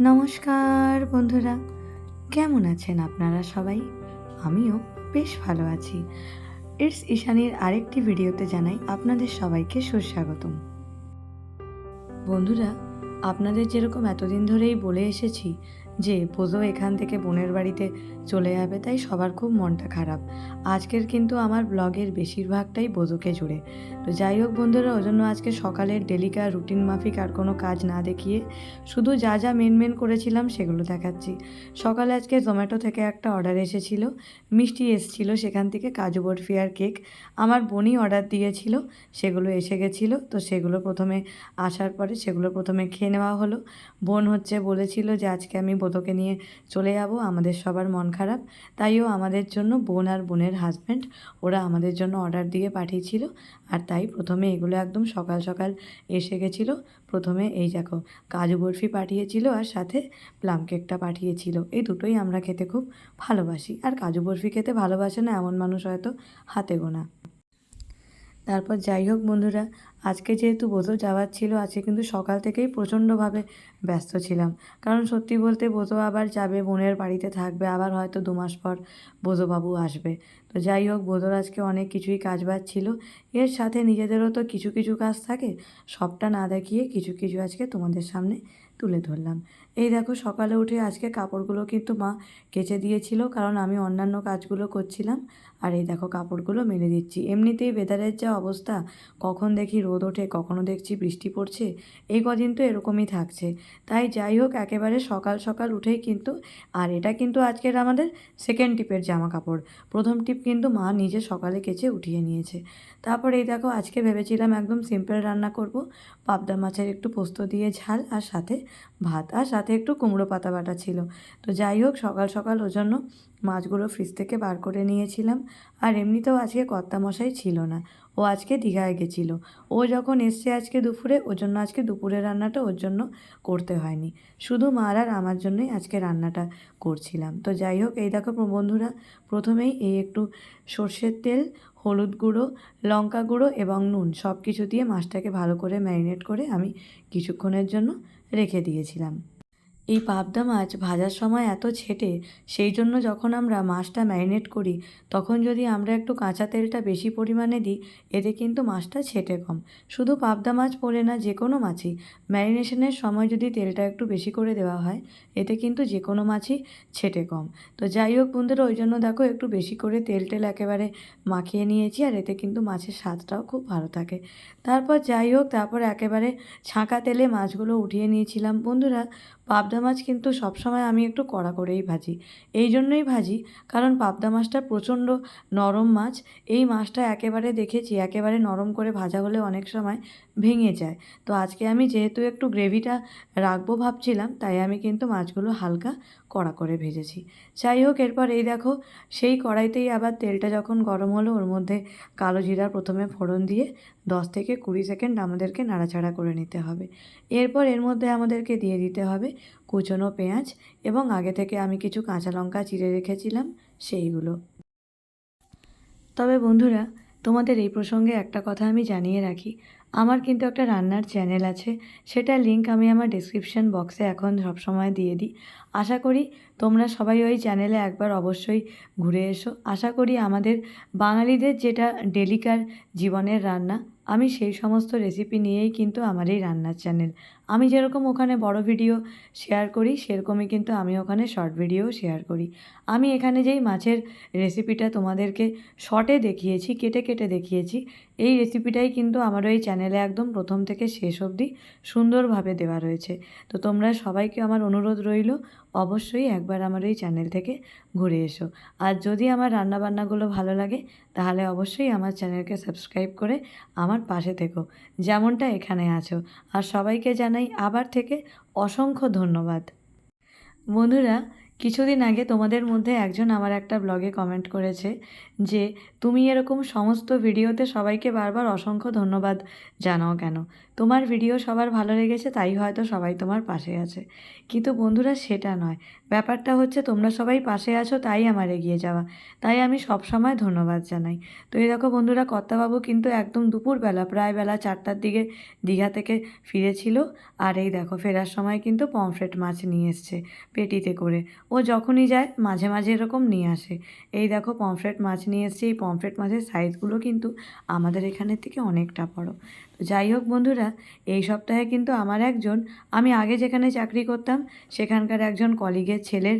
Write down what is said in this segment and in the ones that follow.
নমস্কার বন্ধুরা, কেমন আছেন আপনারা সবাই? আমিও বেশ ভালো আছি। ইটস ঈশানির আরেকটি ভিডিওতে জানাই আপনাদের সবাইকে সুস্বাগতম। বন্ধুরা, আপনাদের যেরকম এতদিন ধরেই বলে এসেছি যে বোঝো এখান থেকে বোনের বাড়িতে চলে যাবে, তাই সবার খুব মনটা খারাপ। আজকের কিন্তু আমার ব্লগের বেশিরভাগটাই বোঝোকে জুড়ে। তো যাই হোক বন্ধুরা ওই জন্য আজকে সকালের ডেলিকার রুটিন মাফিক আর কোনো কাজ না দেখিয়ে শুধু যা যা মেন মেন করেছিলাম সেগুলো দেখাচ্ছি। সকালে আজকে জোম্যাটো থেকে একটা অর্ডার এসেছিল, মিষ্টি এসেছিল সেখান থেকে কাজু বরফি আর কেক। আমার বোনই অর্ডার দিয়েছিল, সেগুলো এসে গেছিল, তো সেগুলো প্রথমে আসার পরে সেগুলো প্রথমে খেয়ে নেওয়া হলো। বোন হচ্ছে বলেছিল যে আজকে আমি বোধকে নিয়ে চলে যাব, আমাদের সবার মন খারাপ। তাইও আমাদের জন্য বোন আর বোনের হাজব্যান্ড ওরা আমাদের জন্য অর্ডার দিয়ে পাঠিয়েছিল। আর তাই প্রথমে এগুলো একদম সকাল সকাল এসে গেছিল। প্রথমে এই দেখো, কাজু বরফি পাঠিয়েছিল আর সাথে প্লাম কেকটা পাঠিয়েছিল। এই দুটোই আমরা খেতে খুব ভালোবাসি। আর কাজু বরফি খেতে ভালোবাসে না এমন মানুষ হয়তো হাতে গোনা। তারপর যাই হোক বন্ধুরা, আজকে যেহেতু বোধো যাওয়ার ছিল, আজকে কিন্তু সকাল থেকেই প্রচণ্ডভাবে ব্যস্ত ছিলাম। কারণ সত্যি বলতে বোধো আবার যাবে, বোনের বাড়িতে থাকবে, আবার হয়তো দু মাস পর বোধবাবু আসবে। তো যাই হোক, বোধোর আজকে অনেক কিছুই কাজ বাজ ছিল। এর সাথে নিজেদেরও তো কিছু কিছু কাজ থাকে, সবটা না দেখিয়ে কিছু কিছু আজকে তোমাদের সামনে তুলে ধরলাম। এই দেখো সকালে উঠে আজকে কাপড়গুলো কিন্তু মা কেচে দিয়েছিল, কারণ আমি অন্যান্য কাজগুলো করছিলাম। আর এই দেখো কাপড়গুলো মেলে দিচ্ছি। এমনিতেই বেদারের যা অবস্থা, কখন দেখি রোদ ওঠে, কখনো দেখছি বৃষ্টি পড়ছে, এই কদিন তো এরকমই থাকছে। তাই যাই হোক, একেবারে সকাল সকাল উঠেই কিন্তু, আর এটা কিন্তু আজকের আমাদের সেকেন্ড টিপের জামা কাপড়। প্রথম টিপ কিন্তু মা নিজে সকালে কেচে উঠিয়ে নিয়েছে। তারপর এই দেখো আজকে ভেবেছিলাম একদম সিম্পল রান্না করব। পাবদা মাছের একটু পোস্ত দিয়ে ঝাল, আর সাথে ভাত, আর সাথে একটু কুমড়ো পাতা বাটা ছিল। তো যাই হোক, সকাল সকাল ওই জন্য মাছগুলো ফ্রিজ থেকে বার করে নিয়েছিলাম। আর এমনিতেও আজকে কর্তা মশাই ছিল না, ও আজকে দীঘায় গেছিল। ও যখন এসছে আজকে দুপুরে, ওর জন্য আজকে দুপুরের রান্নাটা ওর জন্য করতে হয়নি। শুধু মার আর আমার জন্যই আজকে রান্নাটা করছিলাম। তো যাই হোক, এই দেখো বন্ধুরা, প্রথমেই এই একটু সর্ষের তেল, হলুদ গুঁড়ো, লঙ্কা গুঁড়ো এবং নুন সব কিছু দিয়ে মাছটাকে ভালো করে ম্যারিনেট করে আমি কিছুক্ষণের জন্য রেখে দিয়েছিলাম। এই পাবদা মাছ ভাজার সময় এত ছেটে, সেই জন্য যখন আমরা মাছটা ম্যারিনেট করি, তখন যদি আমরা একটু কাঁচা তেলটা বেশি পরিমাণে দিই, এতে কিন্তু মাছটা ছেটে কম। শুধু পাবদা মাছ পড়ে না যে কোনো মাছই। ম্যারিনেশনের সময় যদি তেলটা একটু বেশি করে দেওয়া হয়, এতে কিন্তু যে কোনো মাছই ছেটে কম। তো যাই হোক বন্ধুরা, ওই জন্য দেখো একটু বেশি করে তেল টেল একেবারে মাখিয়ে নিয়েছি, আর এতে কিন্তু মাছের স্বাদটাও খুব ভালো থাকে। তারপর যাই হোক, তারপর একেবারে ছাঁকা তেলে মাছগুলো উঠিয়ে নিয়েছিলাম। বন্ধুরা পাবদা মাছ কিন্তু সবসময় আমি একটু কড়া করেই ভাজি। এই জন্যই ভাজি, কারণ পাবদা মাছটা প্রচণ্ড নরম মাছ। এই মাছটা একেবারে দেখেছি, একেবারে নরম করে ভাজা হলে অনেক সময় ভেঙে যায়। তো আজকে আমি যেহেতু একটু গ্রেভিটা রাখব ভাবছিলাম, তাই আমি কিন্তু মাছগুলো হালকা কড়া করে ভেজেছি। যাই হোক, এরপর এই দেখো, সেই কড়াইতেই আবার তেলটা যখন গরম হলো, ওর মধ্যে কালো জিরা প্রথমে ফোড়ন দিয়ে দশ থেকে কুড়ি সেকেন্ড আমাদেরকে নাড়াচাড়া করে নিতে হবে। এরপর এর মধ্যে আমাদেরকে দিয়ে দিতে হবে কুচনো পেঁয়াজ এবং আগে থেকে আমি কিছু কাঁচা লঙ্কা চিড়ে রেখেছিলাম, সেইগুলো। তবে বন্ধুরা, তোমাদের এই প্রসঙ্গে একটা কথা আমি জানিয়ে রাখি। আমার কিন্তু একটা রান্নার চ্যানেল আছে সেটার লিঙ্ক আমি আমার ডিসক্রিপশন বক্সে এখন সবসময় দিয়ে দিই। আশা করি তোমরা সবাই ওই চ্যানেলে একবার অবশ্যই ঘুরে এসো। আশা করি আমাদের বাঙালিদের যেটা ডেলিকার জীবনের রান্না আমি সেই সমস্ত রেসিপি নিয়েই কিন্তু আমার এই রান্নার চ্যানেল আমি যেরকম ওখানে বড় ভিডিও শেয়ার করি, সেরকমই কিন্তু আমি ওখানে শর্ট ভিডিও শেয়ার করি। আমি এখানে যেই মাছের রেসিপিটা তোমাদেরকে শর্টে দেখিয়েছি, কেটে কেটে দেখিয়েছি, এই রেসিপিটাই কিন্তু আমার ওই চ্যানেলে একদম প্রথম থেকে শেষ অবধি সুন্দরভাবে দেওয়া রয়েছে। তো তোমরা সবাইকে আমার অনুরোধ রইল, অবশ্যই একবার আমার এই চ্যানেল থেকে ঘুরে এসো। আর যদি আমার রান্নাবান্নাগুলো ভালো লাগে, তাহলে অবশ্যই আমার চ্যানেলকে সাবস্ক্রাইব করে আমার পাশে থেকো। যেমনটা এখানে আছো। আর সবাইকে জানাই আবার থেকে অসংখ্য ধন্যবাদ। বন্ধুরা কিছুদিন আগে তোমাদের মধ্যে একজন আমার একটা ব্লগে কমেন্ট করেছে যে, তুমি এরকম সমস্ত ভিডিওতে সবাইকে বারবার অসংখ্য ধন্যবাদ জানাও কেন? তোমার ভিডিও সবার ভালো লেগেছে, তাই হয়তো সবাই তোমার পাশে আছে। কিন্তু বন্ধুরা, সেটা নয়। ব্যাপারটা হচ্ছে, তোমরা সবাই পাশে আছো, তাই আমার এগিয়ে যাওয়া। তাই আমি সব সময় ধন্যবাদ জানাই। তো এই দেখো বন্ধুরা, কর্তাবাবু কিন্তু একদম দুপুরবেলা, প্রায় বেলা চারটার দিকে দীঘা থেকে ফিরেছিল। আর এই দেখো, ফেরার সময় কিন্তু পমফ্রেট মাছ নিয়ে এসছে পেটিতে করে। ও যখনই যায়, মাঝে মাঝে এরকম নিয়ে আসে। এই দেখো, পমফ্রেট মাছ নিয়ে এসছে। এই পমফ্রেট মাছের সাইজগুলো কিন্তু আমাদের এখানের থেকে অনেকটা বড়। তো যাই হোক বন্ধুরা, এই সপ্তাহে কিন্তু আমার একজন, আমি আগে যেখানে চাকরি করতাম, সেখানকার একজন কলিগের ছেলের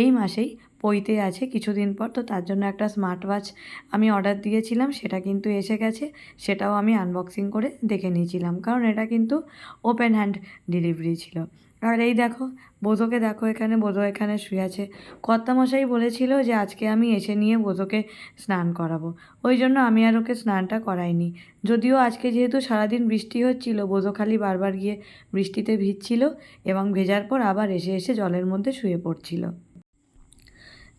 এই মাসেই পইতে আছে কিছুদিন পর। তো তার জন্য একটা স্মার্ট ওয়াচ আমি অর্ডার দিয়েছিলাম, সেটা কিন্তু এসে গেছে। সেটাও আমি আনবক্সিং করে দেখে নিয়েছিলাম, কারণ এটা কিন্তু ওপেন হ্যান্ড ডেলিভারি ছিল। আর এই দেখো বোধোকে দেখো এখানে বোধো এখানে শুয়ে আছে। কর্তামশাই বলেছিল যে আজকে আমি এসে নিয়ে বোধোকে স্নান করাবো। ওই জন্য আমি আর ওকে স্নানটা করাইনি। যদিও আজকে যেহেতু সারাদিন বৃষ্টি হচ্ছিল বোধো খালি বারবার গিয়ে বৃষ্টিতে ভিজছিল এবং ভেজার পর আবার এসে এসে জলের মধ্যে শুয়ে পড়ছিল।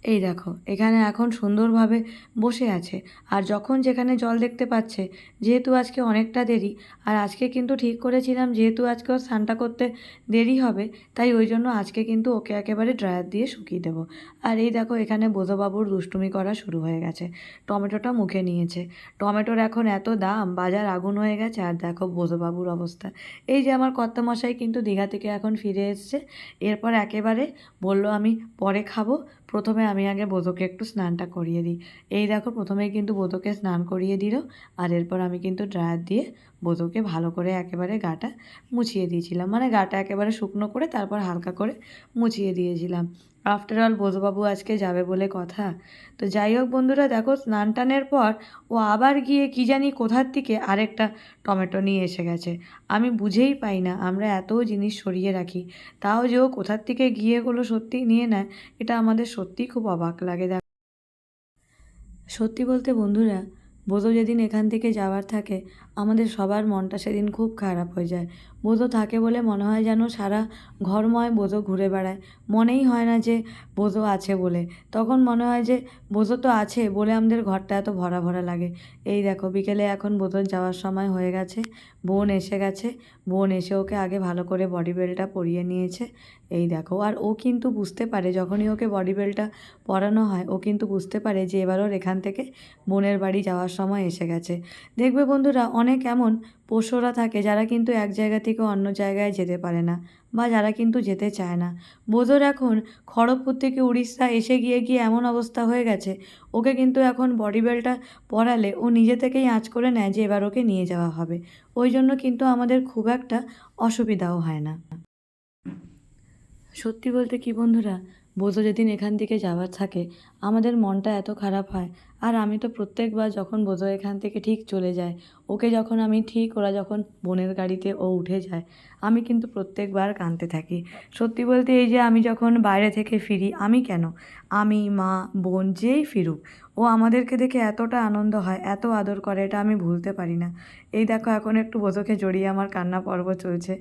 এই দেখো, এখানে এখন সুন্দরভাবে বসে আছে। আর যখন যেখানে জল দেখতে পাচ্ছে, যেহেতু আজকে অনেকটা দেরি, আর আজকে কিন্তু ঠিক করেছিলাম, যেহেতু আজকে ওর স্নানটা করতে দেরি হবে, তাই ওই জন্য আজকে কিন্তু ওকে একেবারে ড্রায়ার দিয়ে শুকিয়ে দেবো। আর এই দেখো, এখানে বোধবাবুর দুষ্টুমি করা শুরু হয়ে গেছে। টমেটোটা মুখে নিয়েছে। টমেটোর এখন এত দাম, বাজার আগুন হয়ে গেছে, আর দেখো বোধবাবুর অবস্থা। এই যে আমার কর্তামশাই কিন্তু দীঘা থেকে এখন ফিরে এসছে। এরপর একেবারে বলল, আমি পরে খাব। প্রথমে আমি আগে বোধকে একটু স্নানটা করিয়ে দিই। এই দেখো প্রথমে কিন্তু বোধকে স্নান করিয়ে দিল আর এরপর আমি কিন্তু ড্রায়ার দিয়ে বোধকে ভালো করে একেবারে গাটা মুছিয়ে দিয়েছিলাম। মানে গাটা একেবারে শুকনো করে তারপর হালকা করে মুছিয়ে দিয়েছিলাম। আফটার অল বোধবাবু আজকে যাবে বলে কথা। তো যাই হোক বন্ধুরা, দেখো স্নান টানের পর ও আবার গিয়ে কি জানি কোথার থেকে আরেকটা টমেটো নিয়ে এসে গেছে। আমি বুঝেই পাই না, আমরা এত জিনিস সরিয়ে রাখি। তাও যে ও কোথার থেকে গিয়ে এগুলো সত্যিই নিয়ে নেয়, এটা আমাদের সত্যিই খুব অবাক লাগে দেখ। সত্যি বলতে বন্ধুরা বোধো যেদিন এখান থেকে যাওয়ার থাকে আমাদের সবার মনটা সেদিন খুব খারাপ হয়ে যায়। বোধো থাকে বলে মনে হয় যেন সারা ঘরময় বোধো ঘুরে বেড়ায়। মনেই হয় না যে বোধো আছে বলে। তখন মনে হয় যে বোধো তো আছে বলে আমাদের ঘরটা এত ভরা ভরা লাগে। এই দেখো, বিকেলে এখন বোধোর যাওয়ার সময় হয়ে গেছে। বোন এসে গেছে। বোন এসে ওকে আগে ভালো করে বডি বেলটা পরিয়ে নিয়েছে। এই দেখো, আর ও কিন্তু বুঝতে পারে, যখনই ওকে বডি বেলটা পরানো হয়, ও কিন্তু বুঝতে পারে যে এবার ওর এখান থেকে বোনের বাড়ি যাওয়ার সময় এসে গেছে। দেখবে বন্ধুরা, অনেক এমন পশুরা থাকে যারা কিন্তু এক জায়গা থেকে অন্য জায়গায় যেতে পারে না বা যারা কিন্তু যেতে চায় না। বোধর এখন খড়গপুর থেকে উড়িষ্যা এসে গিয়ে গিয়ে এমন অবস্থা হয়ে গেছে, ওকে কিন্তু এখন বডি বেলটা পরালে ও নিজে থেকেই আঁচ করে নেয় যে এবার ওকে নিয়ে যাওয়া হবে। ওই জন্য কিন্তু আমাদের খুব একটা অসুবিধাও হয় না। সত্যি বলতে কি বন্ধুরা বোধো যেদিন এখান থেকে যাওয়ার থাকে, আমাদের মনটা এত খারাপ হয় আর আমি তো প্রত্যেকবার যখন বোধো এখান থেকে ঠিক চলে যায়, ওকে যখন আমি ঠিক, ওরা যখন বোনের গাড়িতে ও উঠে যায়, আমি কিন্তু প্রত্যেকবার কাঁদতে থাকি। সত্যি বলতে এই যে আমি যখন বাইরে থেকে ফিরি, আমি কেন? আমি, মা, বোন যেই ফিরুক, ও আমাদেরকে দেখে এতটা আনন্দ হয়, এত আদর করে, এটা আমি ভুলতে পারি না। এই দেখো এখন একটু বোধকে জড়িয়ে আমার কান্না পর্ব চলছে।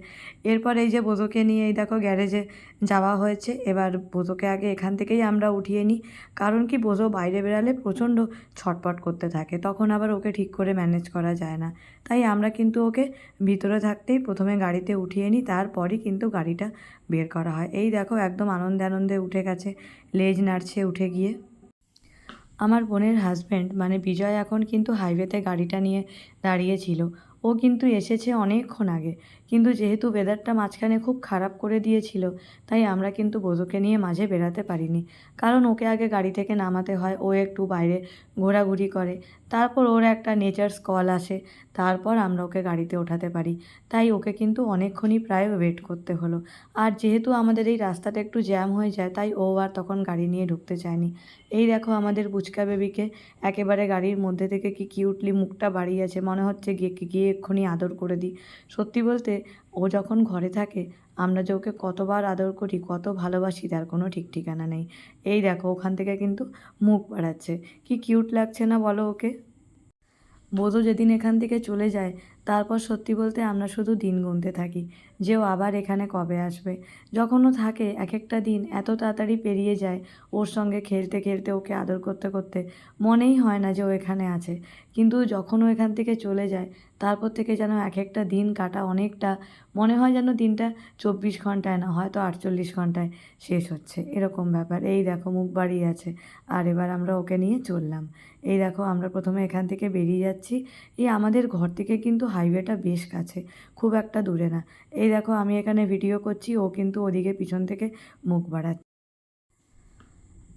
এরপর এই যে বোধকে নিয়ে এই দেখো গ্যারেজে যাওয়া হয়েছে, এবার বোধকে আগে এখান থেকেই আমরা উঠিয়ে নিই। কারণ কি বোধো বাইরে বেরালে প্রচণ্ড ছটপট করতে থাকে। তখন আবার ওকে ঠিক করে ম্যানেজ করা যায় না। তাই আমরা কিন্তু ওকে ভিতরে থাকতেই প্রথমে গাড়িতে উঠিয়ে নিই, তারপরই কিন্তু গাড়িটা বের করা হয়। এই দেখো একদম আনন্দে আনন্দে উঠে গেছে, লেজ নাড়ছে উঠে গিয়ে। আমার বোনের হাজব্যান্ড মানে বিজয় এখন কিন্তু হাইওয়েতে গাড়িটা নিয়ে দাঁড়িয়েছিল ও কিন্তু এসেছে অনেকক্ষণ আগে। কিন্তু যেহেতু ওয়েদারটা মাঝখানে খুব খারাপ করে দিয়েছিল, তাই আমরা কিন্তু বোধকে নিয়ে মাঝে বেরাতে পারিনি। কারণ ওকে আগে গাড়ি থেকে নামাতে হয়, ও একটু বাইরে ঘোরাঘুরি করে। তারপর ওর একটা নেচার্স কল আসে, তারপর আমরা ওকে গাড়িতে ওঠাতে পারি। তাই ওকে কিন্তু অনেকক্ষণই প্রায় ওয়েট করতে হলো। আর যেহেতু আমাদের এই রাস্তাটা একটু জ্যাম হয়ে যায়, তাই ও আর তখন গাড়ি নিয়ে ঢুকতে চায়নি। এই দেখো আমাদের বুচকা বেবিকে একেবারে গাড়ির মধ্যে থেকে কি কিউটলি মুখটা বাড়িয়েছে, মনে হচ্ছে গিয়ে গিয়ে এক্ষুনি আদর করে দিই। সত্যি বলতে ও যখন ঘরে থাকে, আমরা যে ওকে কতবার আদর করি, কত ভালোবাসি, তার কোনো ঠিক ঠিকানা নেই। এই দেখো, ওখান থেকে কিন্তু মুখ বাড়াচ্ছে। কি কিউট লাগছে না বলো ওকে? বোধও যেদিন এখান থেকে চলে যায়, তারপর সত্যি বলতে আমরা শুধু দিন গুনতে থাকি। যে ও আবার এখানে কবে আসবে? যখনও থাকে এক একটা দিন এত তাড়াতাড়ি পেরিয়ে যায় ওর সঙ্গে খেলতে খেলতে ওকে আদর করতে করতে। মনেই হয় না যে ও এখানে আছে। কিন্তু যখন ও এখান থেকে চলে যায়, তারপর থেকে যেন এক একটা দিন কাটা অনেকটা, মনে হয় যেন দিনটা চব্বিশ ঘন্টায় না, হয়তো আটচল্লিশ ঘন্টায় শেষ হচ্ছে। এরকম ব্যাপার। এই দেখো, মুখ বাড়ি আছে। আর এবার আমরা ওকে নিয়ে চললাম। এই দেখো, আমরা প্রথমে এখান থেকে বেরিয়ে যাচ্ছি। এই আমাদের ঘর থেকে কিন্তু হাইওয়েটা বেশ কাছে। খুব একটা দূরে না। এই দেখো, আমি এখানে ভিডিও করছি, ও কিন্তু ওদিকে পিছন থেকে মুখ বাড়াচ্ছে।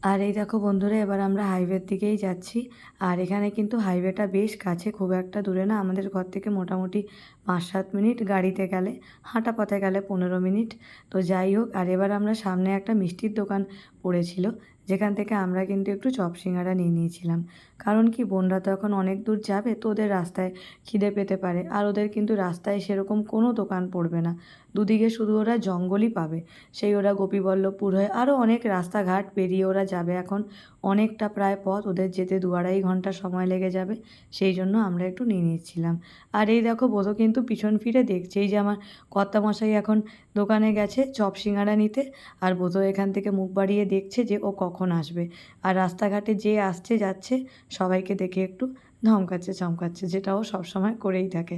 আর এই দেখো বন্ধুরা, এবার আমরা হাইওয়ের দিকেই যাচ্ছি। আর এখানে কিন্তু হাইওয়েটা বেশ কাছে, খুব একটা দূরে না। আমাদের ঘর থেকে মোটামুটি পাঁচ সাত মিনিট গাড়িতে গেলে, হাঁটা পথে গেলে পনেরো মিনিট। তো যাই হোক, আর এবার আমরা সামনে একটা মিষ্টির দোকান পড়েছিল। যেখান থেকে আমরা কিন্তু একটু চপ সিঙ্গারা নিয়ে নিয়েছিলাম। কারণ কি, বোনরা তো এখন অনেক দূর যাবে, তো ওদের রাস্তায় খিদে পেতে পারে। আর ওদের কিন্তু রাস্তায় সেরকম কোনো দোকান পড়বে না। দুদিকে শুধু ওরা জঙ্গলই পাবে। সেই ওরা গোপীবল্লভপুর হয়ে আরও অনেক রাস্তাঘাট পেরিয়ে ওরা যাবে এখন। অনেকটা প্রায় পথ ওদের যেতে দু আড়াই ঘণ্টা সময় লেগে যাবে। সেই জন্য আমরা একটু নিয়ে নিচ্ছিলাম আর এই দেখো, বোধও কিন্তু পিছন ফিরে দেখছে। এই যে আমার কর্তামশাই এখন দোকানে গেছে চপ সিঙ্গারা নিতে। আর বোধও এখান থেকে মুখ বাড়িয়ে দেখছে যে ও কখন আসবে। আর রাস্তাঘাটে যে আসছে যাচ্ছে সবাইকে দেখে একটু ধমকাচ্ছে, চমকাচ্ছে, যেটা ও সবসময় করেই থাকে।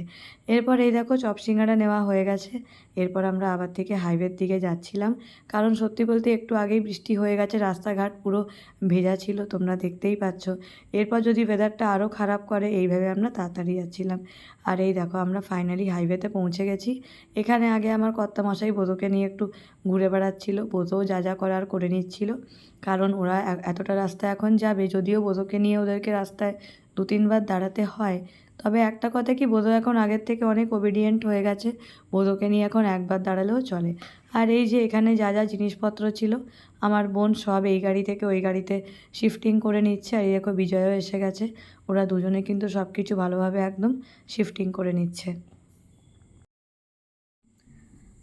এরপর এই দেখো চপ সিঙ্গারা নেওয়া হয়ে গেছে। এরপর আমরা আবার থেকে হাইওয়ের দিকে যাচ্ছিলাম। কারণ সত্যি বলতে একটু আগেই বৃষ্টি হয়ে গেছে, রাস্তাঘাট পুরো ভেজা ছিল, তোমরা দেখতেই পাচ্ছ। এরপর যদি ওয়েদারটা আরও খারাপ করে, এইভাবে আমরা তাড়াতাড়ি যাচ্ছিলাম। আর এই দেখো আমরা ফাইনালি হাইওয়েতে পৌঁছে গেছি। এখানে আগে আমার কর্তামশাই বোধোকে নিয়ে একটু ঘুরে বেড়াচ্ছিল। বোধও যা যা করার করে নিচ্ছিল। কারণ ওরা এতটা রাস্তা এখন যাবে, যদিও বোধকে নিয়ে ওদেরকে রাস্তায় দু তিনবার দাঁড়াতে হয়। তবে একটা কথা কি বোধো এখন আগের থেকে অনেক ওবিডিয়েন্ট হয়ে গেছে। বোধোকে নিয়ে এখন একবার দাঁড়ালেও চলে। আর এই যে এখানে যা যা জিনিসপত্র ছিল, আমার বোন সব এই গাড়ি থেকে ওই গাড়িতে শিফটিং করে নিচ্ছে। আর এই দেখো বিজয়ও এসে গেছে। ওরা দুজনে কিন্তু সব কিছু ভালোভাবে একদম শিফটিং করে নিচ্ছে।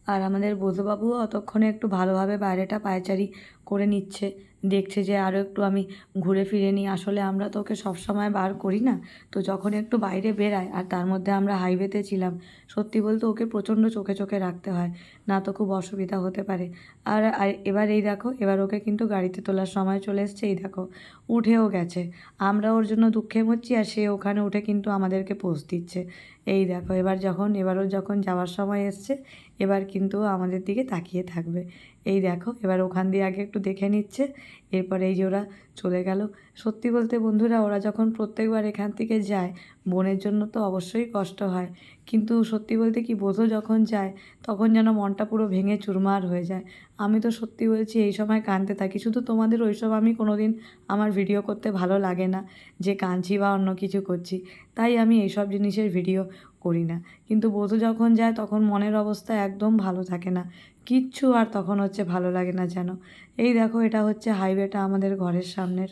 আর আমাদের বধূবাবুও অতক্ষণে একটু ভালোভাবে বাইরেটা পায়চারি করে নিচ্ছে। দেখছে যে আরও একটু আমি ঘুরে ফিরে নিই। আসলে আমরা তো ওকে সবসময় বার করি না। তো যখন একটু বাইরে বেরায় আর তার মধ্যে আমরা হাইওয়েতে ছিলাম, সত্যি বলতে ওকে প্রচণ্ড চোখে চোখে রাখতে হয়। না তো খুব অসুবিধা হতে পারে। আর এবার এই দেখো, এবার ওকে কিন্তু গাড়িতে তোলার সময় চলে এসছে। এই দেখো, উঠেও গেছে। আমরা ওর জন্য দুঃখে মরছি আর সে ওখানে উঠে কিন্তু আমাদেরকে পোজ দিচ্ছে। এই দেখো, এবার যখন এবারও যখন যাওয়ার সময় এসছে, এবার কিন্তু আমাদের দিকে তাকিয়ে থাকবে। এই দেখো, এবার ওখান দিয়ে আগে একটু দেখে নিচ্ছে। এরপর এই যে ওরা চলে গেল। সত্যি বলতে বন্ধুরা, ওরা যখন প্রত্যেকবার এখান থেকে যায় বোনের জন্য তো অবশ্যই কষ্ট হয়। কিন্তু সত্যি বলতে কি বোধও যখন যায়, তখন যেন মনটা পুরো ভেঙে চুরমার হয়ে যায়। আমি তো সত্যি বলছি, এই সময় কাঁদতে থাকি। শুধু তোমাদের ওইসব আমি কোনো দিন আমার ভিডিও করতে ভালো লাগে না, যে কাঁদছি বা অন্য কিছু করছি। তাই আমি এইসব জিনিসের ভিডিও করি না। কিন্তু বধূ যখন যায়, তখন মনের অবস্থা একদম ভালো থাকে না। কিচ্ছু আর তখন হচ্ছে ভালো লাগে না যেন। এই দেখো, এটা হচ্ছে হাইওয়েটা আমাদের ঘরের সামনের।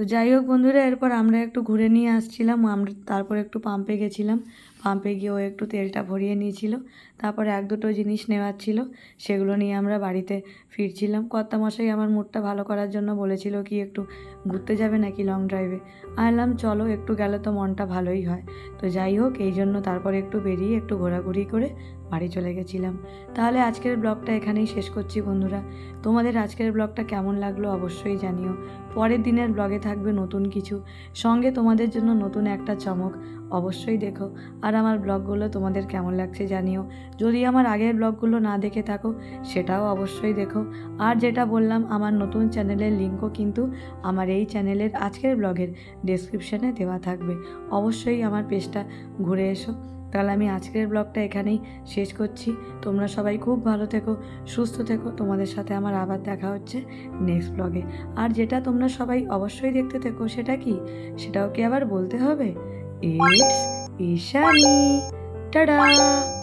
তো যাই হোক বন্ধুরা, এরপর আমরা একটু ঘুরে নিয়ে আসছিলাম, আমরা তারপর একটু পাম্পে গেছিলাম। পাম্পে গিয়ে ও একটু তেলটা ভরিয়ে নিয়েছিল, তারপরে এক দুটো জিনিস নেওয়ার ছিল, সেগুলো নিয়ে আমরা বাড়িতে ফিরছিলাম। কর্তামশাই আমার মুডটা ভালো করার জন্য বলেছিল কি একটু ঘুরতে যাবে নাকি লং ড্রাইভে আনলাম চলো, একটু গেলে তো মনটা ভালোই হয়। তো যাই হোক, এই জন্য তারপরে একটু বেরিয়ে একটু ঘোরাঘুরি করে বাড়ি চলে গেছিলাম। তাহলে আজকের ব্লগটা এখানেই শেষ করছি বন্ধুরা। তোমাদের আজকের ব্লগটা কেমন লাগল অবশ্যই জানিও। পরের দিনের ব্লগে থাকবে নতুন কিছু। সঙ্গে তোমাদের জন্য নতুন একটা চমক। অবশ্যই দেখো। আর আমার ব্লগগুলো তোমাদের কেমন লাগছে জানিও। যদি আমার আগের ব্লগগুলো না দেখে থাকো, সেটাও অবশ্যই দেখো। আর যেটা বললাম, আমার নতুন চ্যানেলের লিঙ্কও কিন্তু আমার এই চ্যানেলের আজকের ব্লগের ডেসক্রিপশনে দেওয়া থাকবে। অবশ্যই আমার পেজটা ঘুরে এসো। তাহলে আমি আজকের ব্লগটা এখানেই শেষ করছি। তোমরা সবাই খুব ভালো থেকো, সুস্থ থেকো। তোমাদের সাথে আমার আবার দেখা হচ্ছে নেক্সট ব্লগে। আর যেটা তোমরা সবাই অবশ্যই দেখতে থেকো, সেটা কি? সেটাও কি আবার বলতে হবে? It's Ishani. Ta-da!